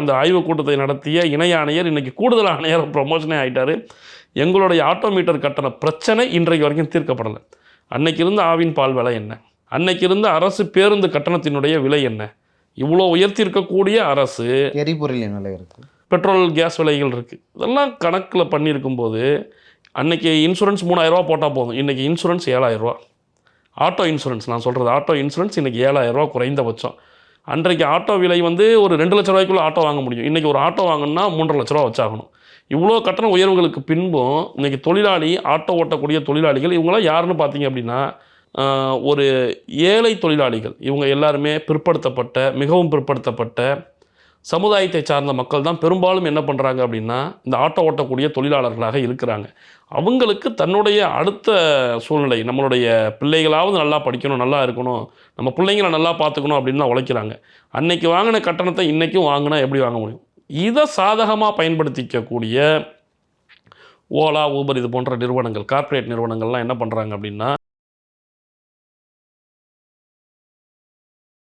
அந்த ஆய்வுக் கூட்டத்தை நடத்திய இணை ஆணையர் இன்னைக்கு கூடுதல் ஆணையர் ப்ரொமோஷனே ஆயிட்டாரு. எங்களுடைய ஆட்டோமீட்டர் கட்டண பிரச்சனை இன்றைக்கு வரைக்கும் தீர்க்கப்படலை. அன்னைக்கு இருந்த ஆவின் பால் விலை என்ன? அன்னைக்கு இருந்த அரசு பேருந்து கட்டணத்தினுடைய விலை என்ன? இவ்வளோ உயர்த்தி இருக்கக்கூடிய அரசு எரிபொருளின் விலை இருக்கு. பெட்ரோல் கேஸ் விலைகள் இருக்குது இதெல்லாம் கணக்கில் பண்ணியிருக்கும்போது அன்னைக்கு இன்சூரன்ஸ் மூணாயிரரூவா போட்டால் போதும். இன்றைக்கி இன்சூரன்ஸ் ஏழாயிரரூவா ஆட்டோ இன்சூரன்ஸ் நான் சொல்கிறது ஆட்டோ இன்சூரன்ஸ் இன்றைக்கி ஏழாயிரரூவா குறைந்தபட்சம். அன்றைக்கு ஆட்டோ விலை வந்து ஒரு ரெண்டு லட்ச ரூபாய்க்குள்ள ஆட்டோ வாங்க முடியும். இன்றைக்கி ஒரு ஆட்டோ வாங்கணும்னா மூன்றரை லட்ச ரூபா வச்சாகணும். இவ்வளோ கட்டண உயர்வுகளுக்கு பின்பும் இன்றைக்கி தொழிலாளி ஆட்டோ ஓட்டக்கூடிய தொழிலாளிகள் இவங்களாம் யாருன்னு பார்த்தீங்க அப்படின்னா ஒரு ஏழை தொழிலாளிகள். இவங்க எல்லாருமே பிற்படுத்தப்பட்ட மிகவும் பிற்படுத்தப்பட்ட சமுதாயத்தை சார்ந்த மக்கள் தான் பெரும்பாலும் என்ன பண்ணுறாங்க அப்படின்னா இந்த ஆட்டோ ஓட்டக்கூடிய தொழிலாளர்களாக இருக்கிறாங்க. அவங்களுக்கு தன்னுடைய அடுத்த சூழ்நிலை நம்மளுடைய பிள்ளைகளாவது நல்லா படிக்கணும் நல்லா இருக்கணும் நம்ம பிள்ளைங்களை நல்லா பார்த்துக்கணும் அப்படின்னு தான் உழைக்கிறாங்க. அன்னைக்கு வாங்கின கட்டணத்தை இன்றைக்கும் வாங்கினா எப்படி வாங்க முடியும்? இதை சாதகமாக பயன்படுத்திக்கக்கூடிய ஓலா ஊபர் இது போன்ற நிறுவனங்கள் கார்ப்பரேட் நிறுவனங்கள்லாம் என்ன பண்ணுறாங்க அப்படின்னா